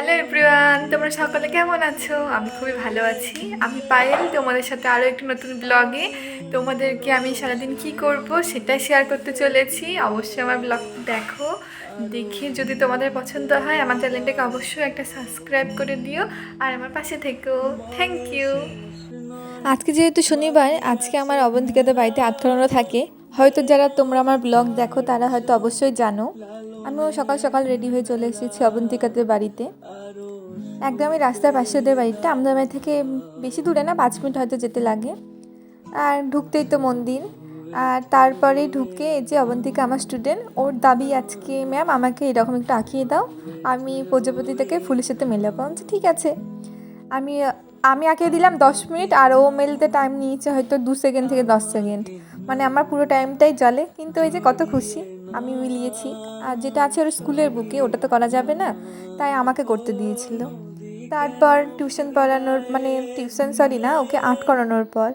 Hello everyone, তোমরা সকলে কেমন আছো? আমি খুবই ভালো আছি। আমি পায়েল, তোমাদের সাথে আরও একটি নতুন ব্লগে। তোমাদেরকে আমি সারাদিন কি করব সেটা শেয়ার করতে চলেছি। অবশ্যই আমার ব্লগটি দেখো, দেখে যদি তোমাদের পছন্দ হয়, আমার চ্যানেলটাকে অবশ্যই একটা সাবস্ক্রাইব করে দিও। আর আমার পাশে থেকো। থ্যাংক ইউ আজকে যেহেতু শনিবার, আজকে আমার অবন্তিকাদের বাড়িতে আটকানো থাকে। হয়তো যারা তোমরা আমার ব্লগ দেখো, তারা হয়তো অবশ্যই জানো। আমিও সকাল সকাল রেডি হয়ে চলে এসেছি অবন্তিকাদের বাড়িতে। একদমই রাস্তার পাশে ওদের বাড়িটা। আমাদের বাড়ি থেকে বেশি দূরে না, পাঁচ মিনিট হয়তো যেতে লাগে। আর ঢুকতেই তো মন্দির আর তারপরে ঢুকে এই যে অবন্তিকা আমার স্টুডেন্ট ওর দাবি আজকে ম্যাম আমাকে এরকম একটু আঁকিয়ে দাও। আমি প্রজাপতি থেকে ফুলের সাথে মেলাবো। আমি ঠিক আছে। আমি আমি আঁকিয়ে দিলাম দশ মিনিট, আর ও মেলতে টাইম নিয়েছে হয়তো দু সেকেন্ড থেকে দশ সেকেন্ড মানে আমার পুরো টাইমটাই জলে কিন্তু এই যে কত খুশি। আমি মিলিয়েছি। আর যেটা আছে ওর স্কুলের বুকে, ওটা তো করা যাবে না। তাই আমাকে করতে দিয়েছিল। তারপর টিউশন পড়ানোর মানে টিউশন সরি না, ওকে আর্ট করানোর পর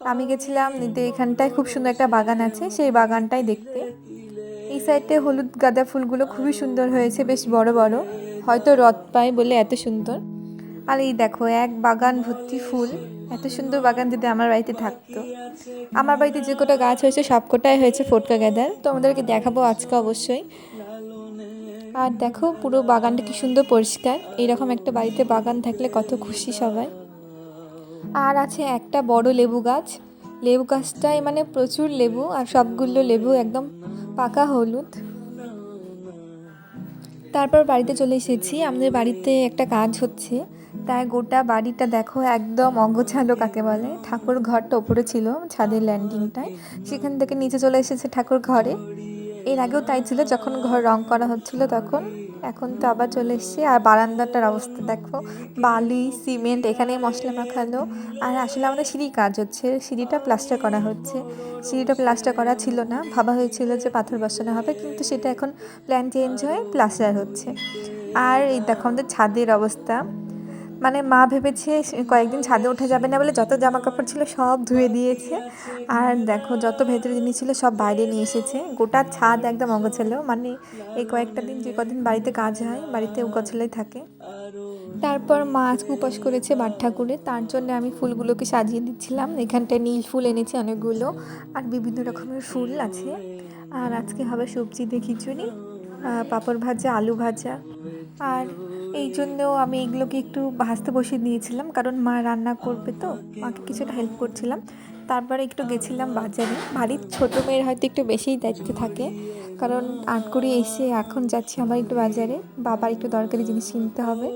আমি গেছিলাম নিতে এখানটায়। খুব সুন্দর একটা বাগান আছে, সেই বাগানটাই দেখতে। এই সাইডে হলুদ গাঁদা ফুলগুলো খুবই সুন্দর হয়েছে, বেশ বড় বড়। হয়তো রথ পায় বলে এত সুন্দর। আর এই দেখো, এক বাগান ভর্তি ফুল। এত সুন্দর বাগান যদি আমার বাড়িতে থাকতো। আমার বাড়িতে যে কটা গাছ হয়েছে, সব কটাই হয়েছে ফটকা গাদার তোমাদেরকে দেখাবো আজকে অবশ্যই। আর দেখো, পুরো বাগানটা কি সুন্দর পরিষ্কার। এইরকম একটা বাড়িতে বাগান থাকলে কত খুশি সবাই। আর আছে একটা বড় লেবু গাছ। লেবু গাছটায় মানে প্রচুর লেবু, আর সবগুলো লেবু একদম পাকা হলুদ। তারপর বাড়িতে চলে এসেছি। আমাদের বাড়িতে একটা কাজ হচ্ছে। তাই গোটা বাড়িটা দেখো একদম অগোছালো কাকে বলে? ঠাকুর ঘরটা ওপরে ছিল, ছাদের ল্যান্ডিংটায় সেখান থেকে নিচে চলে এসেছে ঠাকুর ঘরে। এর আগেও তাই ছিল, যখন ঘর রং করা হচ্ছিল তখন। এখন তো আবার চলে এসছে। আর বারান্দাটার অবস্থা দেখো। বালি, সিমেন্ট এখানে মশলা মাখালো আর আসলে আমাদের সিঁড়ি কাজ হচ্ছে, সিঁড়িটা প্লাস্টার করা হচ্ছে। সিঁড়িটা প্লাস্টার করা ছিল না। ভাবা হয়েছিল যে পাথর বসানো হবে, কিন্তু সেটা এখন প্ল্যান চেঞ্জ হয়ে প্লাস্টার হচ্ছে। আর এই দেখো আমাদের ছাদের অবস্থা। মানে মা ভেবেছে কয়েকদিন ছাদে ওঠা যাবে না বলে যত জামা কাপড় ছিল সব ধুয়ে দিয়েছে। আর দেখো যত ভেতরে জিনিস ছিল সব বাইরে নিয়ে এসেছে। গোটা ছাদ একদম অগোছালো। মানে এই কয়েকটা দিন যে কদিন বাড়িতে কাজ হয়, বাড়িতে গোছালাই থাকে। তারপর মা আজকে উপাস করেছে বাট ঠাকুরে তার জন্য আমি ফুলগুলোকে সাজিয়ে দিচ্ছিলাম। এখানটায় নীল ফুল এনেছি অনেকগুলো। আর বিভিন্ন রকমের ফুল আছে। আর আজকে হবে সবজি দিয়ে খিচুড়ি পাঁপড় ভাজা, আলু ভাজা। আর এই জন্য আমি এগুলোকে একটু ভাজতে বসিয়ে দিয়েছিলাম, কারণ মা রান্না করবে তো, মাকে কিছুটা হেল্প করছিলাম। তারপরে একটু গেছিলাম বাজারে। বাড়ির ছোটো মেয়ের হয়তো একটু বেশিই দায়িত্ব থাকে, কারণ আট করে এসে এখন যাচ্ছি আমার একটু বাজারে, বাবার একটু দরকারি জিনিস কিনতে হবে।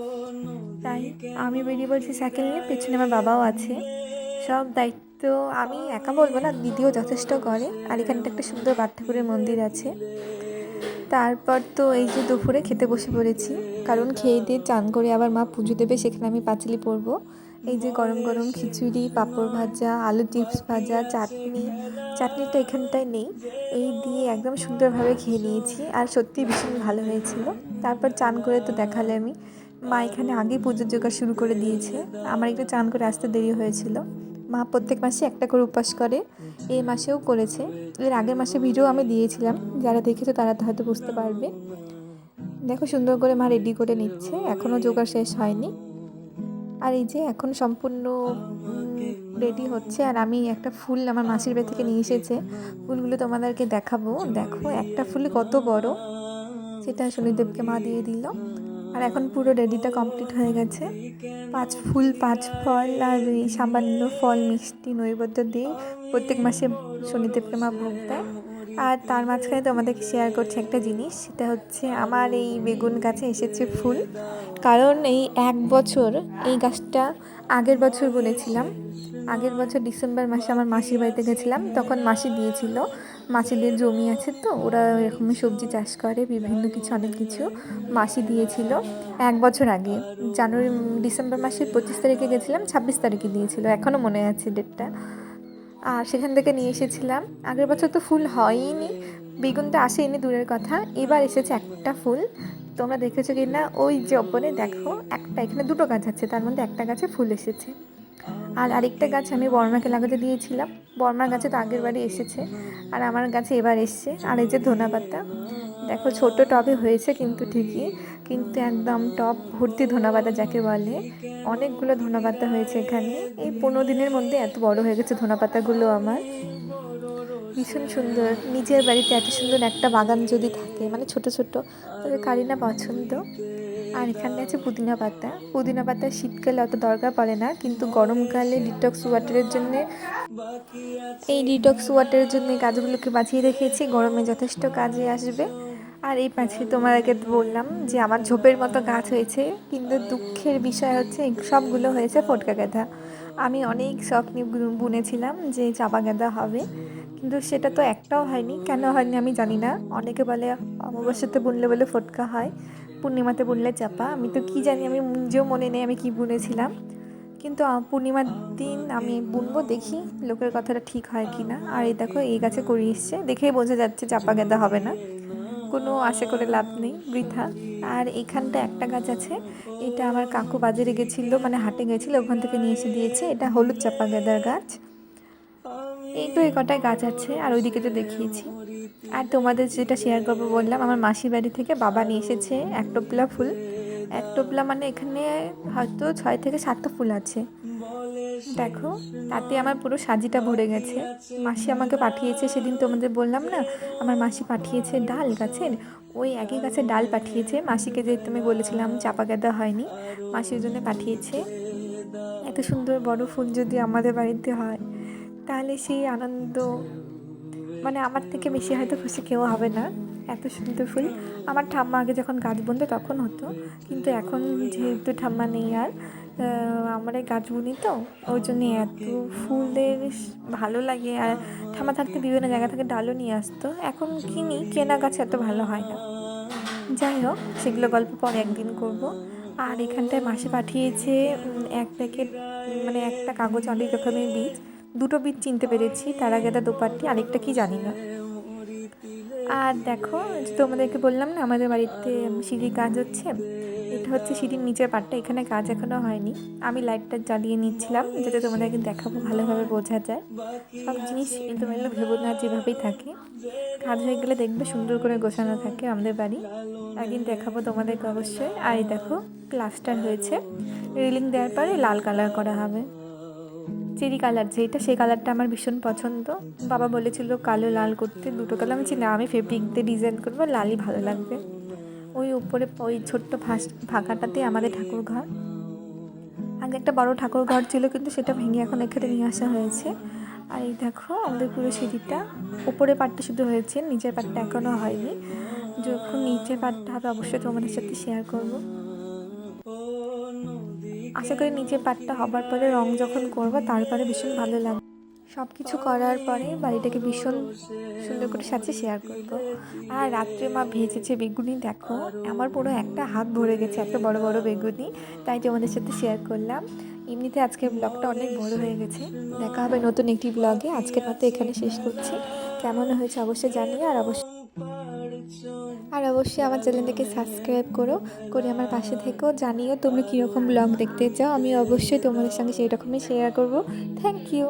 তাই আমি বেরিয়ে বলছি সাইকেল নিয়ে, পেছনে আমার বাবাও আছে। সব দায়িত্ব আমি একা বলব না, দিদিও যথেষ্ট করে, আর এখানটা একটা সুন্দর বাট ঠাকুরের মন্দির আছে। তারপর তো এই যে দুপুরে খেতে বসে পড়েছি। কারণ খেয়ে দিয়ে চান করে আবার মা পুজো দেবে, সেখানে আমি পাঁচালি পরবো। এই যে গরম গরম খিচুড়ি, পাঁপড় ভাজা, আলু চিপস ভাজা, চাটনি। চাটনিটা এখানটায় নেই। এই দিয়ে একদম সুন্দরভাবে খেয়ে নিয়েছি। আর সত্যি ভীষণ ভালো হয়েছিল। তারপর চান করে তো দেখালে আমি। মা এখানে আগেই পুজোর জোগাড় শুরু করে দিয়েছে। আমার একটু চান করে আসতে দেরি হয়েছিল। মা প্রত্যেক মাসে একটা করে উপাস করে। এই মাসেও করেছে। এর আগের মাসে ভিডিও আমি দিয়েছিলাম। যারা দেখেছ তারা হয়তো বুঝতে পারবে। দেখো সুন্দর করে মা রেডি করে নিচ্ছে। এখনও জোগাড় শেষ হয়নি। আর এই যে এখন সম্পূর্ণ রেডি হচ্ছে। আর আমি একটা ফুল আমার মাসির বাড়ি থেকে নিয়ে এসেছে। ফুলগুলো তোমাদেরকে দেখাবো। দেখো একটা ফুল কত বড়। সেটা শনিদেবকে মা দিয়ে দিল। আর এখন পুরো রেডিটা কমপ্লিট হয়ে গেছে। পাঁচ ফুল, পাঁচ ফল আর এই সামান্য ফল, মিষ্টি, নৈবেদ্য দিয়ে প্রত্যেক মাসে শনিদেবকে প্রেমা ভোগ দেয়। আর তার মাঝখানে তোমাদেরকে শেয়ার করছি একটা জিনিস, সেটা হচ্ছে আমার এই বেগুন গাছে এসেছে ফুল। কারণ এই এক বছর এই গাছটা আগের বছর বলেছিলাম, আগের বছর ডিসেম্বর মাসে আমার মাসির বাড়িতে গেছিলাম, তখন মাসি দিয়েছিল। মাসিদের জমি আছে তো, ওরা এরকম সবজি চাষ করে, বিভিন্ন কিছু, অনেক কিছু মাসি দিয়েছিল এক বছর আগে। জানুয়ারি, ডিসেম্বর মাসের পঁচিশ তারিখে গেছিলাম, ছাব্বিশ তারিখে দিয়েছিল এখনও মনে আছে ডেটটা আর সেখান থেকে নিয়ে এসেছিলাম। আগের বছর তো ফুল হয়নি বেগুনটা আসেনি দূরের কথা। এবার এসেছে একটা ফুল। তোমরা দেখেছ কি না ওই যে ওপরে দেখো, একটা, এখানে দুটো গাছ আছে, তার মধ্যে একটা গাছে ফুল এসেছে। আর আরেকটা গাছ আমি বর্মাকে লাগাতে দিয়েছিলাম। বর্মার গাছে তো আগের বাড়ি এসেছে। আর আমার গাছে এবার এসছে। আর এই যে ধনা পাতা, দেখো ছোট টবে হয়েছে কিন্তু ঠিকই, কিন্তু একদম টব ভর্তি ধনা পাতা যাকে বলে। অনেকগুলো ধনা পাতা হয়েছে এখানে। এই পনেরো দিনের মধ্যে এত বড় হয়ে গেছে ধনা পাতাগুলো আমার। ভীষণ সুন্দর। নিজের বাড়িতে এত সুন্দর একটা বাগান যদি থাকে মানে ছোট ছোট তবে কারি না পছন্দ। আর এখানে আছে পুদিনা পাতা। পুদিনা পাতা শীতকালে অত দরকার পড়ে না, কিন্তু গরমকালে ডিটক্স ওয়াটারের জন্য এই ডিটক্স ওয়াটারের জন্য গাছগুলোকে বাঁচিয়ে রেখেছি, গরমে যথেষ্ট কাজে আসবে। আর এই পাশে আগে বললাম যে আমার ঝোপের মতো গাছ হয়েছে, কিন্তু দুঃখের বিষয় হচ্ছে সবগুলো হয়েছে ফটকা গাঁদা। আমি অনেক স্বপ্ন বুনেছিলাম যে চাপা গাঁদা হবে। কিন্তু সেটা তো একটাও হয়নি। কেন হয়নি আমি জানি না। অনেকে বলে, অমাবস্যাতে বুনলে বলে ফটকা হয়, পূর্ণিমাতে বুনলে চাপা। আমি তো কি জানি, আমি নিজেও মনে নেই আমি কি বুনেছিলাম। কিন্তু পূর্ণিমার দিন আমি বুনবো, দেখি লোকের কথাটা ঠিক হয় কি না। আর এই দেখো, এই গাছে করি এসছে। দেখেই বোঝা যাচ্ছে চাপা গেঁদা হবে না। কোনো আশা করে লাভ নেই, বৃথা। আর এখানটা একটা গাছ আছে। এটা আমার কাকু বাজারে গেছিল মানে হাটে গেছিল, ওখান থেকে নিয়ে এসে দিয়েছে। এটা হলুদ চাপা গেঁদার গাছ। এই তো এই কটায় গাছ আছে, আর ওইদিকে তো দেখিয়েছি। আর তোমাদের যেটা শেয়ার করব বললাম, আমার মাসির বাড়ি থেকে বাবা নিয়ে এসেছে এক টোপলা ফুল। এক টোপলা মানে এখানে হয়তো ছয় থেকে সাতটা ফুল আছে। দেখো, তাতে আমার পুরো সাজিটা ভরে গেছে। মাসি আমাকে পাঠিয়েছে সেদিন তোমাদের বললাম না, আমার মাসি পাঠিয়েছে ডাল গাছের। ওই একই গাছের ডাল পাঠিয়েছে। মাসিকে যে তুমি বলেছিলাম চাপা গাঁদা হয়নি মাসির জন্য পাঠিয়েছে। এত সুন্দর বড় ফুল যদি আমাদের বাড়িতে হয়। তাহলে সেই আনন্দ মানে আমার থেকে বেশি হয়তো খুশি কেউ হবে না। এত সুন্দর ফুল। আমার ঠাম্মা আগে যখন গাছ বুনতো তখন হতো। কিন্তু এখন যেহেতু ঠাম্মা নেই আর আমরা এই গাছ বুনি তো ওই জন্য এত ফুলের ভালো লাগে। আর ঠাম্মা থাকতে বিভিন্ন জায়গা থেকে ডালও নিয়ে আসতো। এখন কিনি, কেনা গাছ এত ভালো হয় না। যাই হোক, সেগুলো গল্প পরে একদিন করব। আর এখানটায় মাসে পাঠিয়েছে এক প্যাকেট মানে একটা কাগজ অনেক রকমের বীজ। দুটো বীজ চিনতে পেরেছি, তারা গেদা দোপাটি আরেকটা কি জানি না। আর দেখো তোমাদেরকে বললাম না, আমাদের বাড়িতে সিঁড়ির কাজ হচ্ছে, এটা হচ্ছে সিঁড়ির নিচের পাটটা, এখানে কাজ এখনও হয়নি। আমি লাইটটা জ্বালিয়ে নিচ্ছিলাম, যাতে তোমাদেরকে দেখাবো, ভালোভাবে বোঝা যায়। সব জিনিস এলোমেলো ভেবো না যেভাবেই থাকে। কাজ হয়ে গেলে দেখবে সুন্দর করে গোছানো থাকে আমাদের বাড়ি। একদিন দেখাবো তোমাদেরকে অবশ্যই। আর এই দেখো, প্লাস্টার হয়েছে। রেলিং দেওয়ার পরে লাল কালার করা হবে। চেরি কালার যেটা সেই কালারটা আমার ভীষণ পছন্দ। বাবা বলেছিল কালো, লাল করতে দুটো কালার আমি না, আমি ফেব্রিক দিয়ে ডিজাইন করব, লালই ভালো লাগবে। ওই উপরে ওই ছোট্ট ফাঁস ফাঁকাটাতে আমাদের ঠাকুর ঘর আগে একটা বড় ঠাকুর ঘর ছিল, কিন্তু সেটা ভেঙে এখন এখানে নিয়ে আসা হয়েছে। আর এই দেখো, আমাদের পুরো সিঁড়িটা উপরে পাটটা শুধু হয়েছে, নিচের পাটটা এখনও হয়নি। যখন নিচের পাটটা হবে, অবশ্যই তোমাদের সাথে শেয়ার করব। আশা করি নিচের পাটটা হবার পরে রং যখন করব তারপরে ভীষণ ভালো লাগবে। সব কিছু করার পরে বাড়িটাকে ভীষণ সুন্দর করে সাজিয়ে শেয়ার করব। আর রাত্রে মা ভেজেছে বেগুনি, দেখো, আমার পুরো একটা হাত ভরে গেছে একটা বড় বড় বেগুনি, তাই তোমাদের সাথে শেয়ার করলাম। এমনিতে আজকের ব্লগটা অনেক বড় হয়ে গেছে, দেখা হবে নতুন একটি ব্লগে আজকের মতো এখানে শেষ করছি। কেমন হয়েছে অবশ্যই জানিয়ে আর অবশ্যই আর অবশ্যই আমার চ্যানেলটাকে সাবস্ক্রাইব করো, করে আমার পাশে থেকেও জানিও তুমি কীরকম ব্লগ দেখতে চাও আমি অবশ্যই তোমাদের সঙ্গে সেই রকমই শেয়ার করব। Thank you